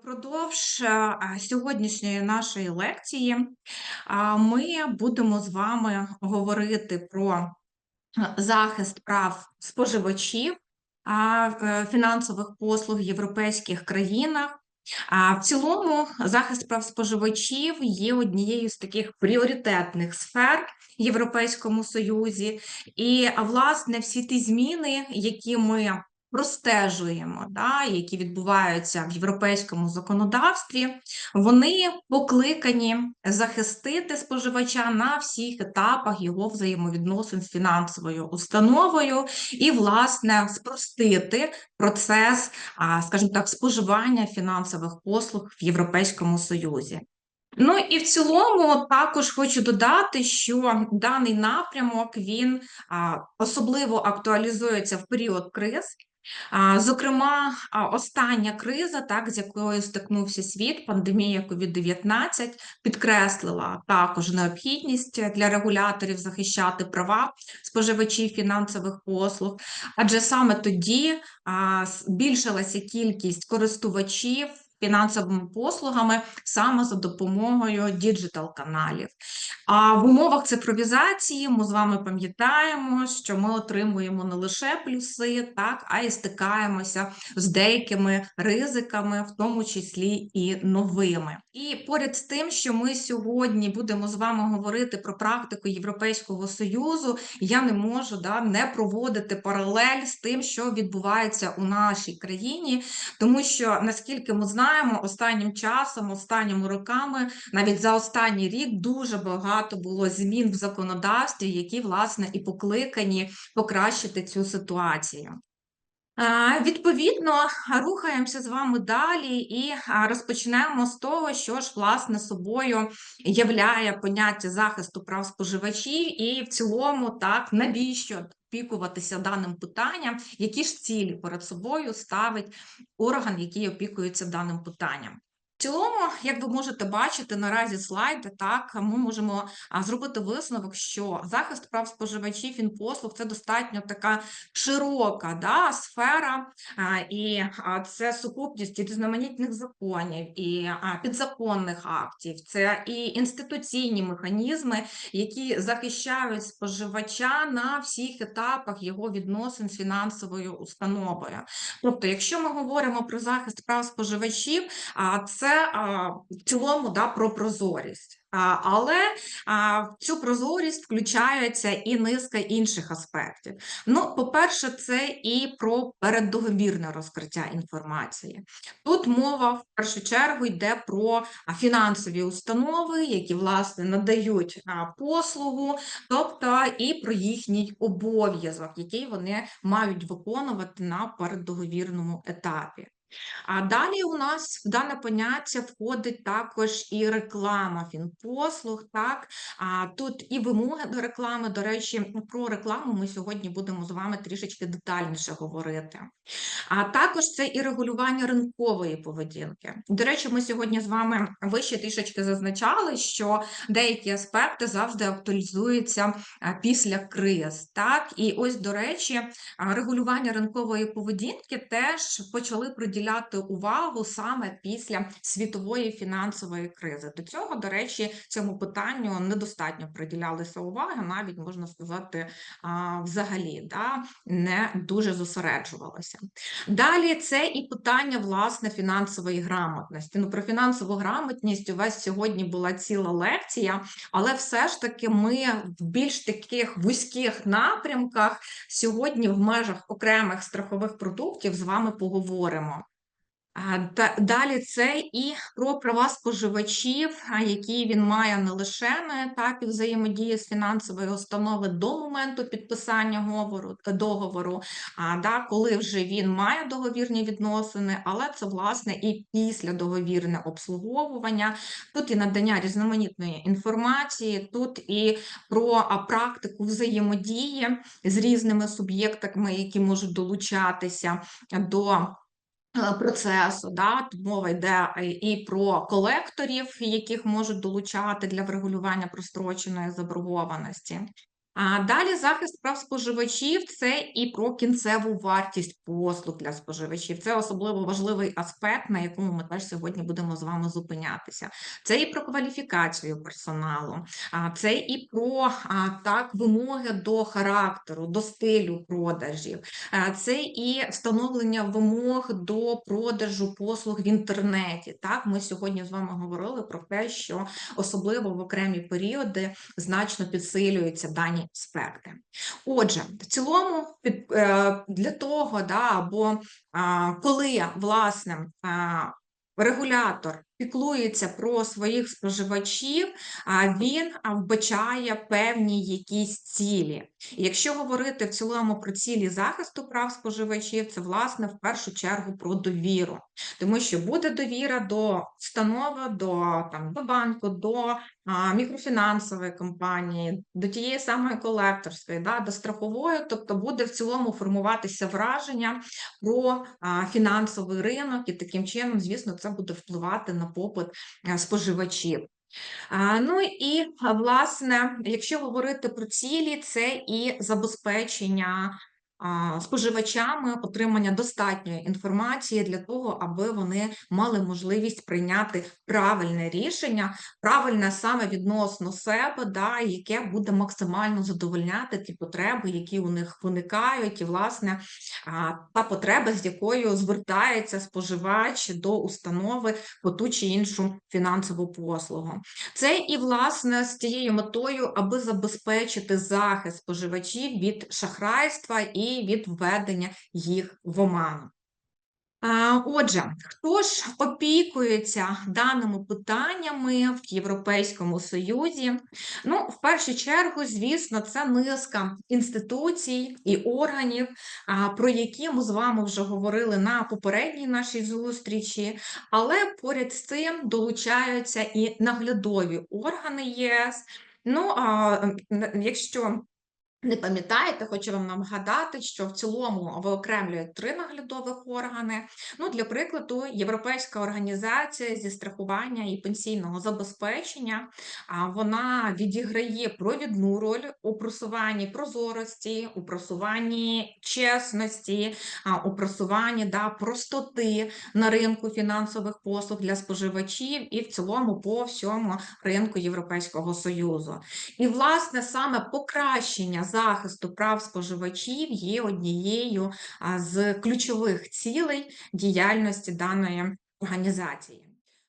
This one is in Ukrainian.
Впродовж е, сьогоднішньої нашої лекції ми будемо з вами говорити про е, захист прав споживачів е, фінансових послуг в європейських країнах. А в цілому захист прав споживачів є однією з таких пріоритетних сфер в Європейському Союзі, і власне всі ті зміни, які ми простежуємо, да, які відбуваються в європейському законодавстві, вони покликані захистити споживача на всіх етапах його взаємовідносин з фінансовою установою і, власне, спростити процес, скажімо так, споживання фінансових послуг в Європейському Союзі. Ну і в цілому також хочу додати, що даний напрямок він особливо актуалізується в період криз. Зокрема, остання криза, так з якою стикнувся світ, пандемія COVID-19, підкреслила також необхідність для регуляторів захищати права споживачів фінансових послуг, адже саме тоді збільшилася кількість користувачів фінансовими послугами саме за допомогою діджитал-каналів. А в умовах цифровізації ми з вами пам'ятаємо, що ми отримуємо не лише плюси, так, а й стикаємося з деякими ризиками, в тому числі і новими. І поряд з тим, що ми сьогодні будемо з вами говорити про практику Європейського союзу, я не можу да, не проводити паралель з тим, що відбувається у нашій країні, тому що наскільки ми знаємо знаємо, останнім часом, останніми роками, навіть за останній рік, дуже багато було змін в законодавстві, які власне і покликані покращити цю ситуацію. Відповідно, рухаємося з вами далі і розпочнемо з того, що ж власне собою являє поняття захисту прав споживачів, і в цілому, так навіщо опікуватися даним питанням, які ж цілі перед собою ставить орган, який опікується даним питанням цілому, як ви можете бачити, наразі слайди, так ми можемо зробити висновок, що захист прав споживачів фінпослуг це достатньо така широка да, сфера, і це сукупність різноманітних законів і підзаконних актів, це і інституційні механізми, які захищають споживача на всіх етапах його відносин з фінансовою установою. Тобто, якщо ми говоримо про захист прав споживачів, це в цілому да, про прозорість. Але в цю прозорість включається і низка інших аспектів. Ну, по-перше, це і про переддоговірне розкриття інформації. Тут мова в першу чергу йде про фінансові установи, які власне надають послугу, тобто і про їхній обов'язок, який вони мають виконувати на переддоговірному етапі. А далі у нас в дане поняття входить також і реклама фінпослуг. Так? А тут і вимоги до реклами. До речі, про рекламу ми сьогодні будемо з вами трішечки детальніше говорити. А також це і регулювання ринкової поведінки. До речі, ми сьогодні з вами вище трішечки зазначали, що деякі аспекти завжди актуалізуються після криз. Так? І ось, до речі, регулювання ринкової поведінки теж почали приділяти приділяти увагу саме після світової фінансової кризи. До цього, до речі, цьому питанню недостатньо приділялися уваги, навіть можна сказати, взагалі да, не дуже зосереджувалося. Далі це і питання власне фінансової грамотності. Ну про фінансову грамотність у вас сьогодні була ціла лекція, але все ж таки ми в більш таких вузьких напрямках сьогодні в межах окремих страхових продуктів з вами поговоримо. Далі це і про права споживачів, які він має не лише на етапі взаємодії з фінансовою установою до моменту підписання договору, а да, коли вже він має договірні відносини, але це власне і після договірне обслуговування. Тут і надання різноманітної інформації, тут і про практику взаємодії з різними суб'єктами, які можуть долучатися до. Е, процесу, да, мова йде е, і про колекторів, яких можуть долучати для врегулювання простроченої заборгованості. Далі захист прав споживачів це і про кінцеву вартість послуг для споживачів. Це особливо важливий аспект, на якому ми теж сьогодні будемо з вами зупинятися. Це і про кваліфікацію персоналу, це і про так вимоги до характеру, до стилю продажів, це і встановлення вимог до продажу послуг в інтернеті. Так, ми сьогодні з вами говорили про те, що особливо в окремі періоди значно підсилюються дані аспекти. Отже, в цілому, під, е, для того, да, або коли власне регулятор піклується про своїх споживачів, а він вбачає певні якісь цілі. Якщо говорити в цілому про цілі захисту прав споживачів, це власне в першу чергу про довіру, тому що буде довіра до установи, до там до банку, до а, мікрофінансової компанії, до тієї самої колекторської, да, до страхової, тобто буде в цілому формуватися враження про а, фінансовий ринок, і таким чином, звісно, це буде впливати на попит споживачів. Ну і власне, якщо говорити про цілі, це і забезпечення споживачами отримання достатньої інформації для того, аби вони мали можливість прийняти правильне рішення, правильне саме відносно себе, да, яке буде максимально задовольняти ті потреби, які у них виникають, і власне та потреба, з якою звертається споживач до установи по ту чи іншу фінансову послугу. Це і власне з тією метою, аби забезпечити захист споживачів від шахрайства і від введення їх в оману. Отже, хто ж опікується даними питаннями в Європейському Союзі? Ну, в першу чергу, звісно, це низка інституцій і органів, про які ми з вами вже говорили на попередній нашій зустрічі, але поряд з цим долучаються і наглядові органи ЄС. Ну, а якщо не пам'ятаєте, хочу вам нагадати, що в цілому виокремлюють три наглядових органи. Ну, Для прикладу, Європейська організація зі страхування і пенсійного забезпечення вона відіграє провідну роль у просуванні прозорості, у просуванні чесності, у просуванні да, простоти на ринку фінансових послуг для споживачів і в цілому по всьому ринку Європейського Союзу. І, власне, саме покращення захисту прав споживачів є однією з ключових цілей діяльності даної організації.